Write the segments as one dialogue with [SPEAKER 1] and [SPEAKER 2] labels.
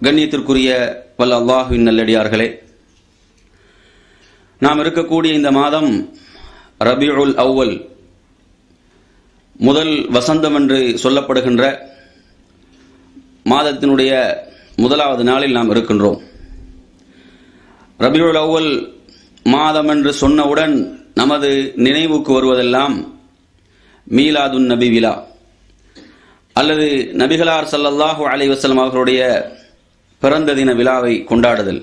[SPEAKER 1] கண்ணியத்திற்குரிய வல்ல அல்லாஹுவின் நல்லடியார்களே நாம் இருக்கக்கூடிய இந்த மாதம் ரபியுல் அவ்வல் முதல் வசந்தம் என்று சொல்லப்படுகின்ற மாதத்தினுடைய முதலாவது நாளில் நாம் இருக்கின்றோம். ரபியுல் அவ்வல் மாதம் என்று சொன்னவுடன் நமது நினைவுக்கு வருவதெல்லாம் மீலாதுன் நபி விழா அல்லது நபிகளார் சல்லல்லாஹு அலைவசலம் அவர்களுடைய பிறந்த தின விழாவை கொண்டாடுதல்.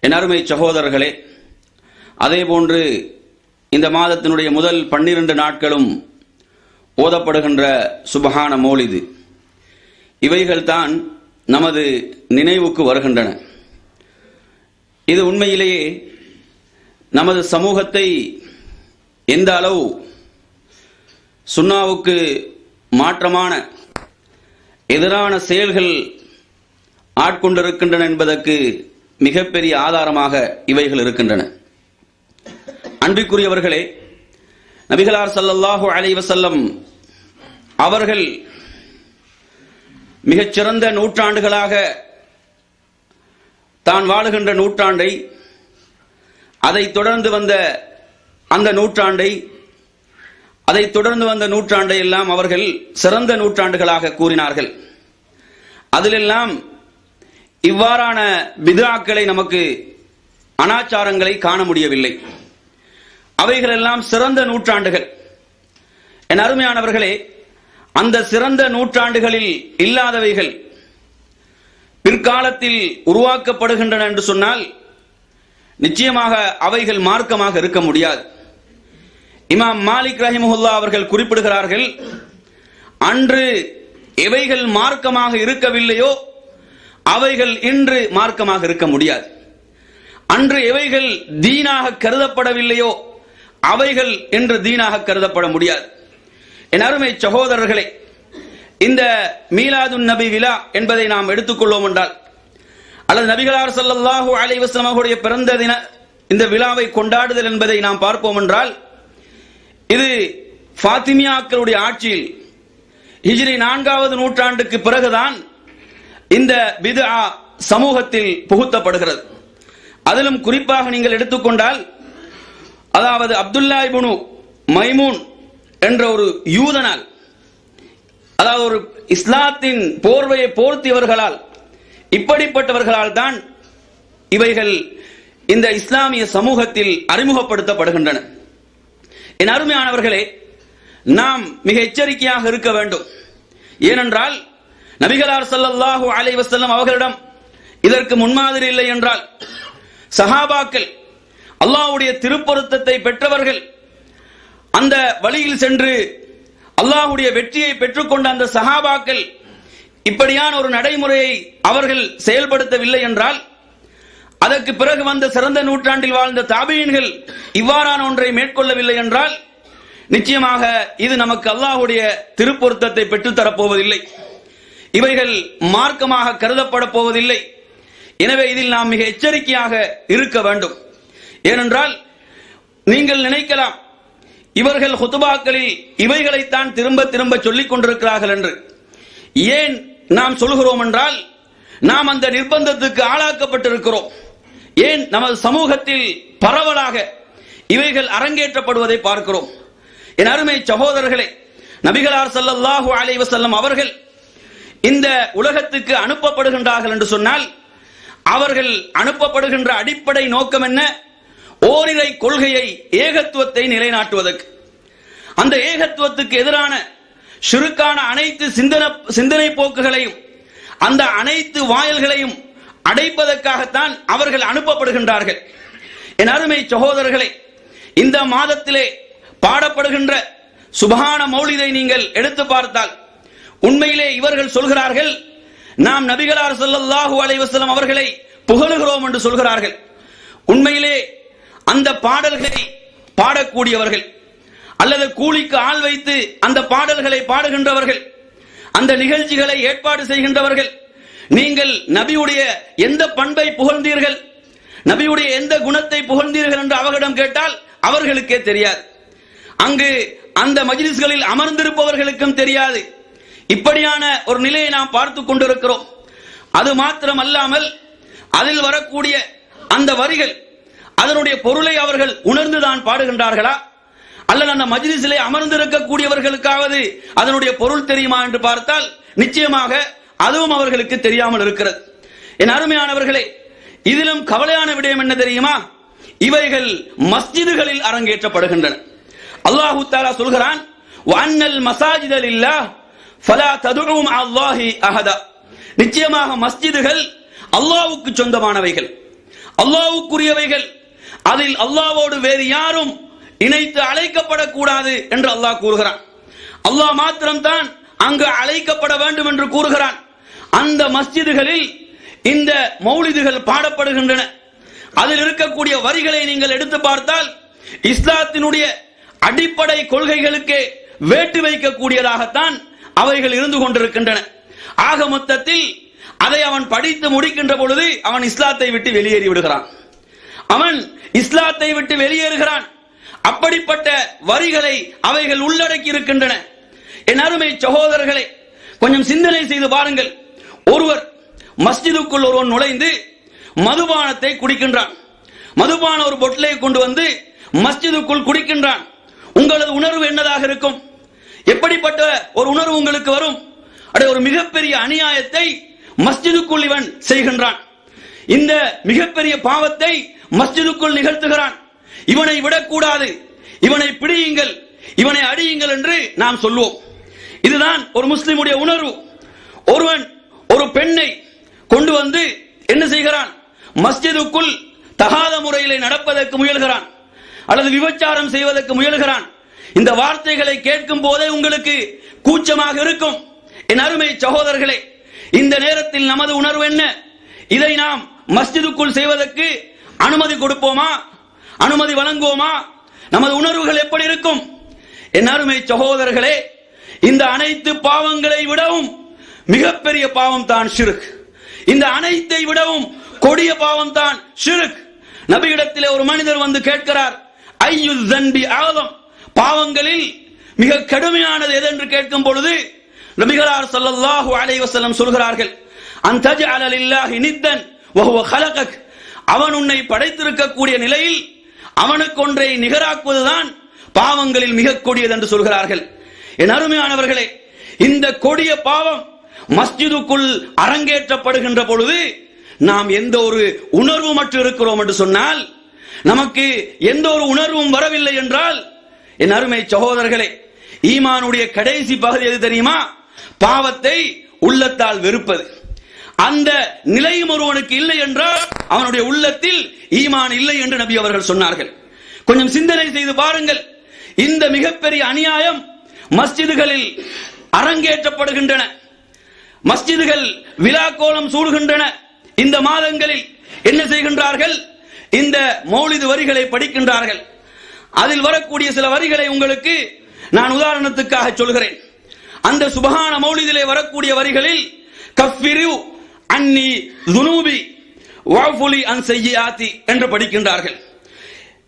[SPEAKER 1] என் அருமை சகோதரர்களே அதேபோன்று இந்த மாதத்தினுடைய முதல் பன்னிரண்டு நாட்களும் ஓதப்படுகின்ற சுபகான மோலிது இவைகள்தான் நமது நினைவுக்கு வருகின்றன. இது உண்மையிலேயே நமது சமூகத்தை எந்த அளவு சுண்ணாவுக்கு மாற்றமான எதிரான செயல்கள் ஆட்கொண்டிருக்கின்றன என்பதற்கு மிகப்பெரிய ஆதாரமாக இவைகள் இருக்கின்றன. அன்பிற்குரியவர்களே நபிகளார் ஸல்லல்லாஹு அலைவசல்லம் அவர்கள் மிகச்சிறந்த நூற்றாண்டுகளாக தான் வாழுகின்ற நூற்றாண்டை அதைத் தொடர்ந்து வந்த அந்த நூற்றாண்டை அதைத் தொடர்ந்து வந்த நூற்றாண்டை எல்லாம் அவர்கள் சிறந்த நூற்றாண்டுகளாக கூறினார்கள். அதிலெல்லாம் இவ்வாறான பிதாக்களை நமக்கு அனாச்சாரங்களை காண முடியவில்லை. அவைகளெல்லாம் சிறந்த நூற்றாண்டுகள். என் அருமையானவர்களே அந்த சிறந்த நூற்றாண்டுகளில் இல்லாதவைகள் பிற்காலத்தில் உருவாக்கப்படுகின்றன என்று சொன்னால் நிச்சயமாக அவைகள் மார்க்கமாக இருக்க முடியாது. இமாம் மாலிக் ரஹிமுல்லா அவர்கள் குறிப்பிடுகிறார்கள் அன்று எவைகள் மார்க்கமாக இருக்கவில்லையோ அவைகள் இன்று மார்க்கமாக இருக்க முடியாது. அன்று எவைகள் தீனாக கருதப்படவில்லையோ அவைகள் இன்று தீனாக கருதப்பட முடியாது. என் அருமை சகோதரர்களே இந்த மீலாதுன் நபி விழா என்பதை நாம் எடுத்துக்கொள்வோம் என்றால் அல்லது நபிகளார் ஸல்லல்லாஹு அலைஹி பிறந்த தின இந்த விழாவை கொண்டாடுதல் என்பதை நாம் பார்ப்போம் என்றால் இது ஃபாத்திமியாக்களுடைய ஆட்சியில் ஹிஜ்ரி நான்காவது நூற்றாண்டுக்கு பிறகுதான் இந்த பித்ஆ சமூகத்தில் புகுத்தப்படுகிறது. அதிலும் குறிப்பாக நீங்கள் எடுத்துக்கொண்டால் அதாவது அப்துல்லா இபுனு மைமூன் என்ற ஒரு யூதனால் அதாவது ஒரு இஸ்லாத்தின் போர்வையை போர்த்தியவர்களால் இப்படிப்பட்டவர்களால் தான் இவைகள் இந்த இஸ்லாமிய சமூகத்தில் அறிமுகப்படுத்தப்படுகின்றன. என் அருமையானவர்களே நாம் மிக எச்சரிக்கையாக இருக்க வேண்டும். ஏனென்றால் நபிகளார் ஸல்லல்லாஹு அலைஹி வஸல்லம் அவர்களிடம் இதற்கு முன்மாதிரி இல்லை என்றால் சஹாபாக்கள் அல்லாஹ்வுடைய திருப்பொருத்தத்தை பெற்றவர்கள் அந்த வழியில் சென்று அல்லாஹ்வுடைய வெற்றியை பெற்றுக்கொண்ட அந்த சஹாபாக்கள் இப்படியான ஒரு நடைமுறையை அவர்கள் செயல்படுத்தவில்லை என்றால் அதற்கு பிறகு வந்த சிறந்த நூற்றாண்டில் வாழ்ந்த தாபியன்கள் இவ்வாறான ஒன்றை மேற்கொள்ளவில்லை என்றால் நிச்சயமாக இது நமக்கு அல்லாஹுடைய திருப்பொருத்தத்தை பெற்றுத்தரப் போவதில்லை இவைகள் மார்க்கமாக கருதப்பட போவதில்லை. எனவே இதில் நாம் மிக எச்சரிக்கையாக இருக்க வேண்டும். ஏனென்றால் நீங்கள் நினைக்கலாம் இவர்கள் ஹுத்துபாக்களில் இவைகளைத்தான் திரும்ப திரும்ப சொல்லிக் கொண்டிருக்கிறார்கள் என்று. ஏன் நாம் சொல்கிறோம் என்றால் நாம் அந்த நிர்பந்தத்துக்கு ஆளாக்கப்பட்டிருக்கிறோம். ஏன் நமது சமூகத்தில் பரவலாக இவைகள் அரங்கேற்றப்படுவதை பார்க்கிறோம். என் அருமை சகோதரர்களே நபிகளார் சல்லாஹூ அலைவசல்லம் அவர்கள் இந்த உலகத்துக்கு அனுப்பப்படுகின்றார்கள் என்று சொன்னால் அவர்கள் அனுப்பப்படுகின்ற அடிப்படை நோக்கம் என்ன? ஓரிரை கொள்கையை ஏகத்துவத்தை நிலைநாட்டுவதற்கு. அந்த ஏகத்துவத்துக்கு எதிரான சிறுக்கான அனைத்து சிந்தன சிந்தனை போக்குகளையும் அந்த அனைத்து வாயல்களையும் அடைப்பதற்காகத்தான் அவர்கள் அனுப்பப்படுகின்றார்கள். என் அருமை சகோதரர்களை இந்த மாதத்திலே பாடப்படுகின்ற சுபான மௌலிதை நீங்கள் எடுத்து பார்த்தால் உண்மையிலே இவர்கள் சொல்கிறார்கள் நாம் நபிகளார் சொல்லல்லாஹு அலைவசலம் அவர்களை புகழுகிறோம் என்று சொல்கிறார்கள். உண்மையிலே அந்த பாடல்களை பாடக்கூடியவர்கள் அல்லது கூலிக்கு ஆள் வைத்து அந்த பாடல்களை பாடுகின்றவர்கள் அந்த நிகழ்ச்சிகளை ஏற்பாடு செய்கின்றவர்கள் நீங்கள் நபியுடைய எந்த பண்பை புகழ்ந்தீர்கள் நபியுடைய எந்த குணத்தை புகழ்ந்தீர்கள் என்று அவர்களிடம் கேட்டால் அவர்களுக்கே தெரியாது. அங்கு அந்த மஜிலிஸ்களில் அமர்ந்திருப்பவர்களுக்கும் தெரியாது. இப்படியான ஒரு நிலையை நாம் பார்த்து கொண்டிருக்கிறோம். அது மாத்திரம் அல்லாமல் அதில் வரக்கூடிய அந்த வரிகள் அதனுடைய பொருளை அவர்கள் உணர்ந்துதான் பாடுகின்றார்களா? அல்லது அந்த மஜ்லிஸிலே அமர்ந்திருக்கக்கூடியவர்களுக்காவது அதனுடைய பொருள் தெரியுமா என்று பார்த்தால் நிச்சயமாக அதுவும் அவர்களுக்கு தெரியாமல் இருக்கிறது. என் அருமையானவர்களே இதிலும் கவலையான விடயம் என்ன தெரியுமா? இவைகள் மஸ்ஜிதுகளில் அரங்கேற்றப்படுகின்றன. அல்லாஹு தாலா சொல்கிறான் வன்னல் மசாஜிதல் இல்லா ஃபலா ததுவும் அல்லாஹி அஹதா நிச்சயமாக மஸ்ஜிதுகள் அல்லாவுக்கு சொந்தமானவைகள். அல்லாவுக்குரியவைகள். அதில் அல்லாவோடு வேறு யாரும் இணைத்து அழைக்கப்படக்கூடாது என்று அல்லாஹ் கூறுகிறான். அல்லாஹ் மாத்திரம்தான் அங்கு அழைக்கப்பட வேண்டும் என்று கூறுகிறான். அந்த மஸ்ஜிதுகளில் இந்த மௌலிதுகள் பாடப்படுகின்றன. அதில் இருக்கக்கூடிய வரிகளை நீங்கள் எடுத்து பார்த்தால் இஸ்லாத்தினுடைய அடிப்படை கொள்கைகளுக்கு வேட்டு வைக்கக்கூடியதாகத்தான் அவைகள் இருந்து கொண்டிருக்கின்றன. ஆக மொத்தத்தில் அதை அவன் படித்து முடிக்கின்ற பொழுது அவன் இஸ்லாத்தை விட்டு வெளியேறி விடுகிறான். அவன் இஸ்லாத்தை விட்டு வெளியேறுகிறான். அப்படிப்பட்ட வரிகளை அவைகள் உள்ளடக்கி இருக்கின்றன. என் அருமை சகோதரர்களை கொஞ்சம் சிந்தனை செய்து பாருங்கள். ஒருவர் மஸ்ஜிதுக்குள் ஒருவன் நுழைந்து மதுபானத்தை குடிக்கின்றான். மதுபான ஒரு பொட்டலை கொண்டு வந்து மஸ்ஜிதுக்குள் குடிக்கின்றான். உங்களது உணர்வு என்னதாக இருக்கும்? எப்படிப்பட்ட ஒரு உணர்வு உங்களுக்கு வரும்? அட ஒரு மிகப்பெரிய அநியாயத்தை மஸ்ஜிதுக்குள் இவன் செய்கின்றான். இந்த மிகப்பெரிய பாவத்தை மஸ்ஜிதுக்குள் நிகழ்த்துகிறான். இவனை விடக்கூடாது. இவனை பிடியுங்கள். இவனை அடியுங்கள் என்று நாம் சொல்வோம். இதுதான் ஒரு முஸ்லிமுடைய உணர்வு. ஒருவன் ஒரு பெண்ணை கொண்டு வந்து என்ன செய்கிறான்? மஸ்ஜிதுக்குள் தகாத முறையிலே நடப்பதற்கு முயல்கிறான். அல்லது விபச்சாரம் செய்வதற்கு முயல்கிறான். இந்த வார்த்தைகளை கேட்கும் போதே உங்களுக்கு கூச்சமாக இருக்கும். என் அருமை சகோதரர்களே இந்த நேரத்தில் நமது உணர்வு என்ன? இதை நாம் மஸ்ஜிதுக்குள் செய்வதற்கு அனுமதி கொடுப்போமா? அனுமதி வழங்குவோமா? நமது உணர்வுகள் எப்படி இருக்கும்? என் அருமை சகோதரர்களே இந்த அனைத்து பாவங்களை விடவும் மிகப்பெரிய பாவம் தான் ஷிருக். இந்த அனைத்தை விடவும் கொடிய பாவம் தான் ஷிருக். நபியிடத்திலே ஒரு மனிதர் வந்து கேட்கிறார் ஐயு தன்பி ஆதம்? பாவங்களில் மிக கடுமையானது எது என்று கேட்கும் பொழுது நபிகளார் ஸல்லல்லாஹு அலைஹி வஸல்லம் சொல்கிறார்கள் அந்த அலலில்லாஹி நித்தன் வஹுவ ஹலகக் அவன் உன்னை படைத்திருக்கக்கூடிய நிலையில் அவனுக்கு ஒன்றை நிகராக்குவதுதான் பாவங்களில் மிக கொடியது என்று சொல்கிறார்கள். என் அருமையானவர்களே இந்த கொடிய பாவம் மஸ்ஜிதுக்குள் அரங்கேற்றப்படுகின்ற பொழுது நாம் எந்த ஒரு உணர்வு மட்டும் இருக்கிறோம் என்று சொன்னால் நமக்கு எந்த ஒரு உணர்வும் வரவில்லை என்றால் என் அருமை சகோதரர்களே ஈமானுடைய கடைசி பகுதி எது தெரியுமா? பாவத்தை உள்ளத்தால் வெறுப்பது. அந்த நிலையும் ஒருவனுக்கு இல்லை என்றால் அவனுடைய உள்ளத்தில் ஈமான் இல்லை என்று நபி அவர்கள் சொன்னார்கள். கொஞ்சம் சிந்தனை செய்து பாருங்கள். இந்த மிகப்பெரிய அநியாயம் மஸ்ஜிதுகளில் அரங்கேற்றப்படுகின்றன. மஸ்ஜிதுகள் விழாக்கோலம் சூடுகின்றன. இந்த மாதங்களில் என்ன செய்கின்றார்கள்? இந்த மௌலிது வரிகளை படிக்கின்றார்கள். அதில் வரக்கூடிய சில வரிகளை உங்களுக்கு நான் உதாரணத்துக்காக சொல்கிறேன். அந்த சுபகான மௌலிதிலே வரக்கூடிய வரிகளில் கஃபிரு அன்னி துனூபி வாஃபுலி அன் செய்யாத்தி என்று படிக்கின்றார்கள்.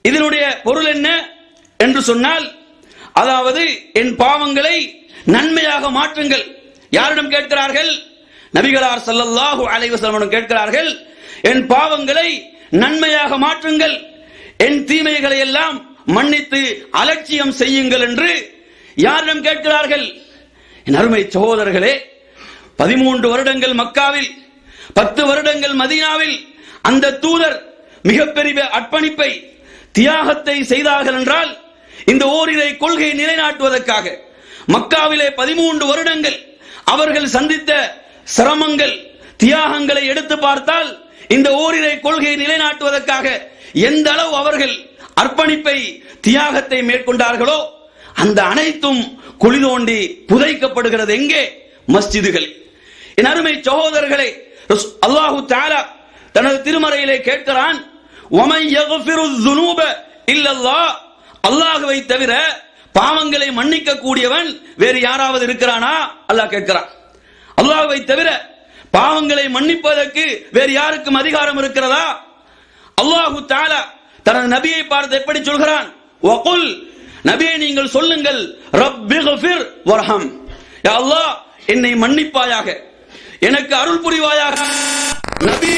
[SPEAKER 1] இதனுடைய பொருள் என்ன என்று சொன்னால் அதாவது என் பாவங்களை நன்மையாக மாற்றுங்கள். யாரிடம் கேட்கிறார்கள்? நபிகளார் சல்லல்லாஹு அலைஹி கேட்கிறார்கள் என் பாவங்களை நன்மையாக மாற்றுங்கள். என் தீமைகளை எல்லாம் மன்னித்து அலட்சியம் செய்யுங்கள் என்று யாரிடம் கேட்கிறார்கள்? என் அருமை சகோதரர்களே பதிமூன்று வருடங்கள் மக்காவில் பத்து வருடங்கள் மதீனாவில் அந்த தூதர் மிகப்பெரிய அர்ப்பணிப்பை தியாகத்தை செய்தார்கள் என்றால் இந்த ஓரிரை கொள்கையை நிலைநாட்டுவதற்காக மக்காவிலே பதிமூன்று வருடங்கள் அவர்கள் சந்தித்த சிரமங்கள் தியாகங்களை எடுத்து பார்த்தால் இந்த ஓரிரை கொள்கையை நிலைநாட்டுவதற்காக எந்த அளவு அவர்கள் அர்ப்பணிப்பை தியாகத்தை மேற்கொண்டார்களோ அந்த அனைத்தும் குழி தோண்டி புதைக்கப்படுகிறது எங்கே? மஸ்ஜிதுகள் என் அருமை சகோதரர்களே அல்லாஹு தாலா தனது திருமறையிலே கேட்கிறான் அல்லாஹுவை தவிர பாவங்களை மன்னிக்க கூடியவன் வேறு யாராவது இருக்கிறானா? அல்லாஹ் கேட்கிறான். அல்லாஹுவை தவிர பாவங்களை மன்னிப்பதற்கு வேறு யாருக்கும் அதிகாரம் இருக்கிறதா? அல்லாஹு தாலா தனது நபியை பார்த்து எப்படி சொல்கிறான்? வகுல் நபியை நீங்கள் சொல்லுங்கள். ரப்பிகுஃபிர் வர்ஹம். யா அல்லாஹ் என்னை மன்னிப்பாயாக எனக்கு அருள் புரிவாயாக.
[SPEAKER 2] நபி